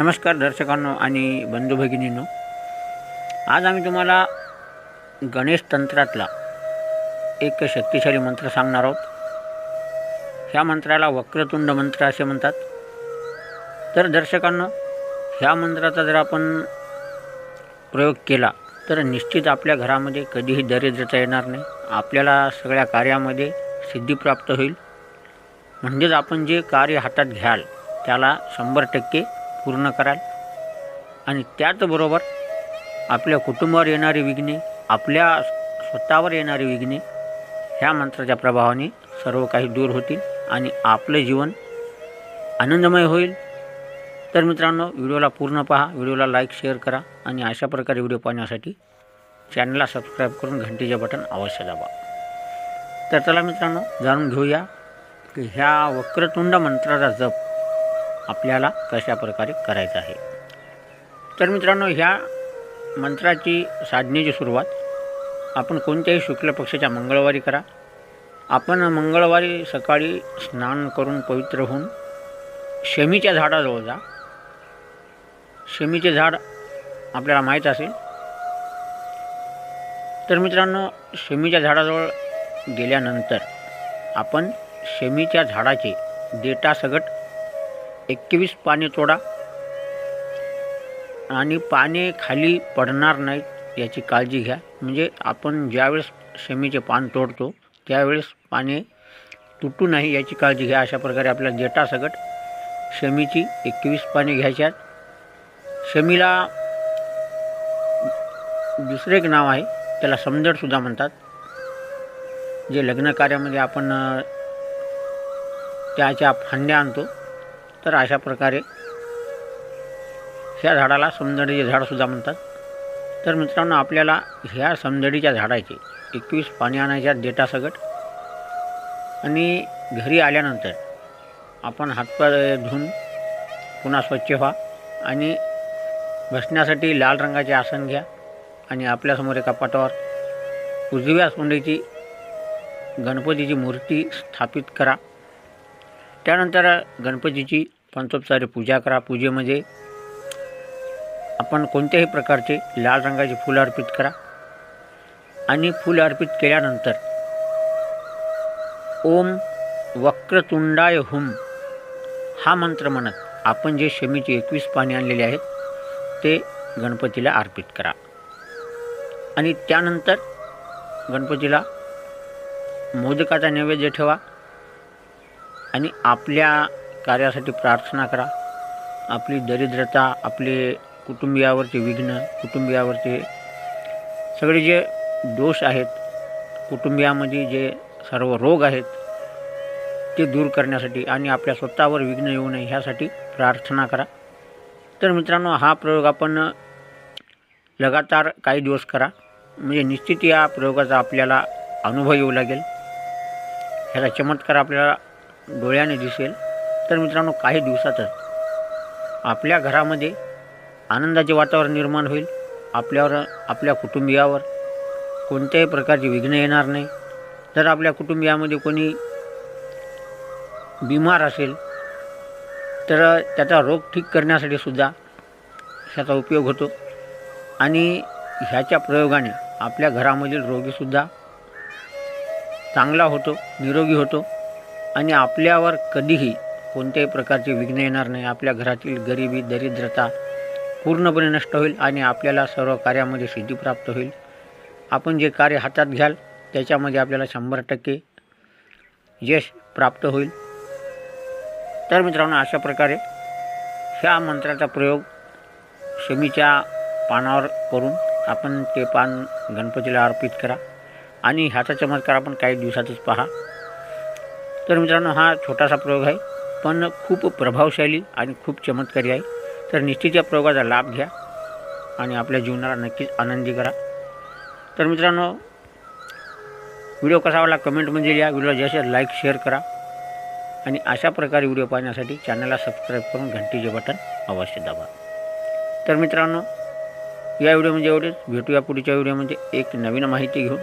नमस्कार दर्शकांनो आणि बंधू भगिनींनो. आज आम्ही तुम्हाला गणेश तंत्रातला एक शक्तिशाली मंत्र सांगणार आहोत. ह्या मंत्राला वक्रतुंड मंत्र असे म्हणतात. तर दर्शकांनो ह्या मंत्राचा जर आपण प्रयोग केला तर निश्चित आपल्या घरामध्ये कधीही दरिद्रता येणार नाही. आपल्याला सगळ्या कार्यामध्ये सिद्धी प्राप्त होईल. म्हणजेच आपण जे कार्य हातात घ्याल त्याला शंभर टक्के पूर्ण कराल. आणि त्याचबरोबर आपल्या कुटुंबावर येणारी विघ्ने आपल्या स्वतःवर येणारी विघ्ने ह्या मंत्राच्या प्रभावाने सर्व काही दूर होतील आणि आपलं जीवन आनंदमय होईल. तर मित्रांनो व्हिडिओला पूर्ण पहा व्हिडिओला लाईक शेअर करा आणि अशा प्रकारे व्हिडिओ पाहण्यासाठी चॅनलला सबस्क्राईब करून घंटीचे बटन अवश्य दाबा. तर चला मित्रांनो जाणून घेऊया की ह्या वक्रतुंड मंत्राचा जप आपल्याला कशा प्रकारे करायचं आहे. तर मित्रांनो ह्या मंत्राची साधनेची सुरुवात. आपण कोणत्याही शुक्ल पक्षाच्या मंगळवारी करा. आपण मंगळवारी सकाळी स्नान करून पवित्र होऊन शमीच्या झाडाजवळ जा. शमीचे झाड आपल्याला माहीत असेल. तर मित्रांनो शमीच्या झाडाजवळ गेल्यानंतर आपण शमीच्या झाडाचे देटासगट एकवीस पाने तोडा. आणि पाने खाली पडणार नाहीत याची काळजी घ्या. म्हणजे आपण ज्यावेळेस शमीचे पान तोडतो त्यावेळेस पाने तुटू नाही याची काळजी घ्या. अशा प्रकारे आपल्या देटासकट शमीची एकवीस पाने घ्यायच्यात. शमीला दुसरं एक नाव आहे त्याला समजडसुद्धा म्हणतात. जे लग्न कार्यामध्ये आपण त्याच्या फांद्या आणतो. तर अशा प्रकारे ह्या झाडाला समजडीचे झाडसुद्धा म्हणतात. तर मित्रांनो आपल्याला ह्या समजडीच्या झाडाचे एकवीस पाणी आणायच्या देटासगट आणि घरी आल्यानंतर आपण हातपाय धुवून पुन्हा स्वच्छ व्हा आणि बसण्यासाठी लाल रंगाचे आसन घ्या आणि आपल्यासमोर एका पाटावर उजव्या सोंडेची गणपतीची मूर्ती स्थापित करा. त्यानंतर गणपतीची पंचोपचारी पूजा करा. पूजेमध्ये आपण कोणत्याही प्रकारचे लाल रंगाचे फुलं अर्पित करा. आणि फुलं अर्पित केल्यानंतर ओम वक्रतुंडाय हुम हा मंत्र म्हणत आपण जे शमीचे एकवीस पाणी आणलेले आहेत ते गणपतीला अर्पित करा. आणि त्यानंतर गणपतीला मोदकाचा नैवेद्य ठेवा. आणि आपल्या कार्यासाठी प्रार्थना करा. आपली दरिद्रता आपले कुटुंबियावरचे विघ्न कुटुंबियावरचे सगळे जे दोष आहेत कुटुंबियामध्ये जे सर्व रोग आहेत ते दूर करण्यासाठी आणि आपल्या स्वतःवर विघ्न येऊ नये ह्यासाठी प्रार्थना करा. तर मित्रांनो हा प्रयोग आपण लगातार काही दिवस करा. म्हणजे निश्चित या प्रयोगाचा आपल्याला अनुभव येऊ लागेल. ह्याचा चमत्कार आपल्याला डोळ्याने दिसेल तर मित्रांनो काही दिवसातच आपल्या घरामध्ये आनंदाचे वातावरण निर्माण होईल. आपल्यावर आपल्या कुटुंबियावर कोणत्याही प्रकारचे विघ्न येणार नाही. जर आपल्या कुटुंबियामध्ये कोणी बिमार असेल तर त्याचा रोग ठीक करण्यासाठी सुद्धा ह्याचा उपयोग होतो. आणि ह्याच्या प्रयोगाने आपल्या घरामधील रोगीसुद्धा चांगला होतो निरोगी होतो. आणि आपल्यावर कधीही कोणत्याही प्रकारचे विघ्न येणार नाही. आपल्या घरातील गरिबी दरिद्रता पूर्णपणे नष्ट होईल आणि आपल्याला सर्व कार्यामध्ये सिद्धी प्राप्त होईल. आपण जे कार्य हातात घ्याल त्याच्यामध्ये आपल्याला शंभर टक्के यश प्राप्त होईल. तर मित्रांनो अशा प्रकारे ह्या मंत्राचा प्रयोग शमीच्या पानावर करून आपण ते पान गणपतीला अर्पित करा. आणि ह्याचा चमत्कार आपण काही दिवसातच पहा. तर मित्रांनो हा छोटासा प्रयोग आहे पण खूप प्रभावशाली आणि खूप चमत्कारी आहे. तर निश्चित या प्रयोगाचा लाभ घ्या आणि आपल्या जीवनाला नक्कीच आनंदी करा. तर मित्रांनो व्हिडिओ कसा वाटला कमेंटमध्ये लिहा. व्हिडिओला जास्त लाईक शेअर करा आणि अशा प्रकारे व्हिडिओ पाहण्यासाठी चॅनलला सबस्क्राईब करून घंटीचे बटन अवश्य दाबा. तर मित्रांनो या व्हिडिओमध्ये एवढेच. भेटूया पुढच्या व्हिडिओमध्ये. एक नवीन माहिती घेऊन.